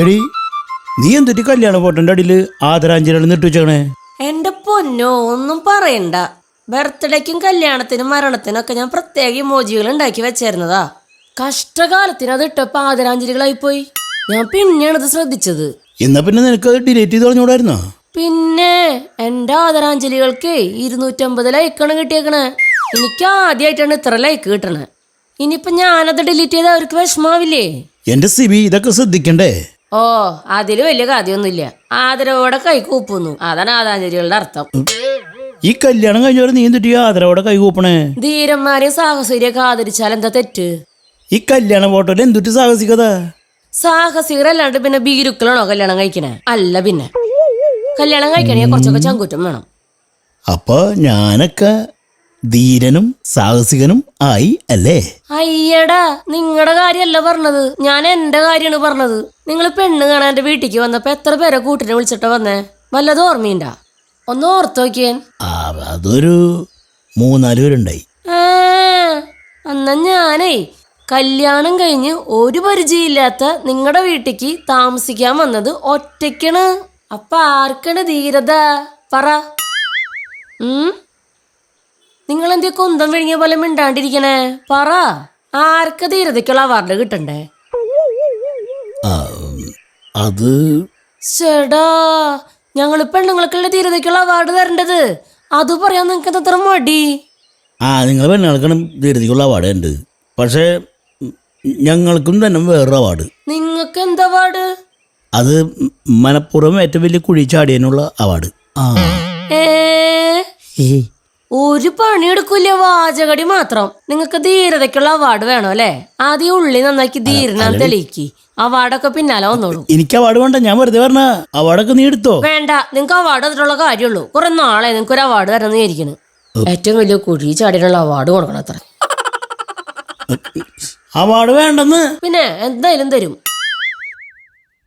എടി നീ എന്തൊരു കല്യാണ ഫോട്ടോന്റെ അടിയിൽ ആദരാഞ്ജലികൾ നിട്ട് വെച്ചേക്കണേ എന്റെ പൊന്നോ ഒന്നും പറയണ്ട. ബർത്ത്ഡേക്കും കല്യാണത്തിനും മരണത്തിനൊക്കെ ഞാൻ പ്രത്യേക ഇമോജികൾ ഉണ്ടാക്കി വെച്ചിരുന്നതാ. കഷ്ടകാലത്തിന് അത് ഇട്ടപ്പോ ആദരാഞ്ജലികളായി പോയി. ഞാൻ പിന്നെയാണ് അത് ശ്രദ്ധിച്ചത്. എന്നാ പിന്നെ നിനക്ക് അത് ഡിലീറ്റ് ചെയ്ത് കളഞ്ഞൂടായിരുന്നോ പിന്നെ എന്റെ ആദരാഞ്ജലികൾക്ക് ഇരുന്നൂറ്റമ്പത് ലൈക്കാണ് കിട്ടിയേക്കണേ. എനിക്ക് ആദ്യമായിട്ടാണ് ഇത്ര ലൈക്ക് കിട്ടണേ. ഇനിയിപ്പൊ ഞാനത് ഡിലീറ്റ് ചെയ്ത് അവർക്ക് വിഷമാവില്ലേ? എന്റെ സിബി ഇതൊക്കെ ശ്രദ്ധിക്കണ്ടേ? ഓ അതിൽ വലിയ കഥയൊന്നുമില്ല. ആദരവോടെ കൈ കൂപ്പുന്നു. അതാണ് ആദാഞ്ജലികളുടെ അർത്ഥം. ഈ കല്യാണം കഴിഞ്ഞവരെ നീ എന്തിട്ട് ആദരവോടെ കൈ കൂപ്പണേ? ധീരന്മാരെ സാഹസികരെയൊക്കെ ആദരിച്ചാൽ എന്താ തെറ്റ്? ഈ കല്യാണ ഫോട്ടോയിൽ എന്തിട്ട് സാഹസികത സാഹസികരല്ലാണ്ട് പിന്നെ ബീരുക്കളാണോ കല്യാണം കഴിക്കണേ? അല്ല പിന്നെ. കല്യാണം കഴിക്കണേ കുറച്ചൊക്കെ ചങ്കുറ്റം വേണം. അപ്പൊ ഞാനൊക്കെ ധീരനും സാഹസികനും ആയി അല്ലേ? അയ്യടാ നിങ്ങളുടെ കാര്യമല്ല പറഞ്ഞത്. ഞാൻ എന്റെ കാര്യമാണ് പറഞ്ഞത്. നിങ്ങൾ പെണ്ണ് കാണാൻ എന്റെ വീട്ടിലേക്ക് വന്നപ്പോ എത്ര പേരെ കൂട്ടിനെ വിളിച്ചിട്ട് വന്നേ? വല്ലത് ഓർമ്മയുണ്ടാ? ഒന്ന് ഓർത്ത് നോക്കിയേൻ ആ, അതൊരു മൂന്നാൽ പേരുണ്ടായി. ആ, എന്നാ ഞാനേ കല്യാണം കഴിഞ്ഞ് ഒരു പരിചയമില്ലാത്ത നിങ്ങളുടെ വീട്ടിലേക്ക് താമസിക്കാൻ വന്നത് ഒറ്റയ്ക്കാണ്. അപ്പൊ ആർക്കാണ് ധീരത? പറ. ഉം? നിങ്ങൾ എന്തൊക്കെ കുന്തം വിഴുങ്ങിയ പോലെ മിണ്ടാണ്ടിരിക്കണേ? പറ. ആർക്ക് ധീരതയ്ക്കുള്ള അവാർഡ് കിട്ടണ്ടേ? അത് ചേടാ ഞങ്ങൾ പെണ്ണുങ്ങൾക്കുള്ള ധീരതയ്ക്കുള്ള അവാർഡ് തരേണ്ടത്. അത് പറയാൻ നിങ്ങൾക്ക് എത്ര മടി? ആ നിങ്ങൾ പെണ്ണുങ്ങൾക്കാണ് ധീരതയ്ക്കുള്ള അവാർഡ് ഉണ്ട് പക്ഷേ ഞങ്ങൾക്കും തന്നെ വേറൊരു അവാർഡ് നിങ്ങൾക്ക് എന്താ അവാർഡ് അത് മലപ്പുറം ഏറ്റവും വലിയ കുഴി ചാടിയതിനുള്ള അവാർഡ് ആ. ഏ? ഒരു പണിയെടുക്കൂല വാചകടി മാത്രം. നിങ്ങൾക്ക് ധീരതയ്ക്കുള്ള അവാർഡ് വേണോ അല്ലേ? ആദ്യം ഉള്ളി നന്നാക്കി ധീരനാന്ന് തെളിയിക്കി. അവാർഡൊക്കെ പിന്നാലെ വന്നോളൂ. എനിക്ക് അവാർഡ് വേണ്ട ഞാൻ വെറുതെ പറഞ്ഞ അവാർഡൊക്കെ നീ എടുത്തോ? വേണ്ട നിങ്ങൾക്ക് അവാർഡ് തന്നിട്ടുള്ള കാര്യമുള്ളൂ. കുറെ നാളെ നിങ്ങൾക്ക് ഒരു അവാർഡ് തരണം വിചാരിക്കുന്നു. ഏറ്റവും വലിയ കുഴി ചാടിയുള്ള അവാർഡ് കൊടുക്കണം അത്ര. അവാർഡ് വേണ്ടെന്ന്? പിന്നെ എന്തായാലും തരും.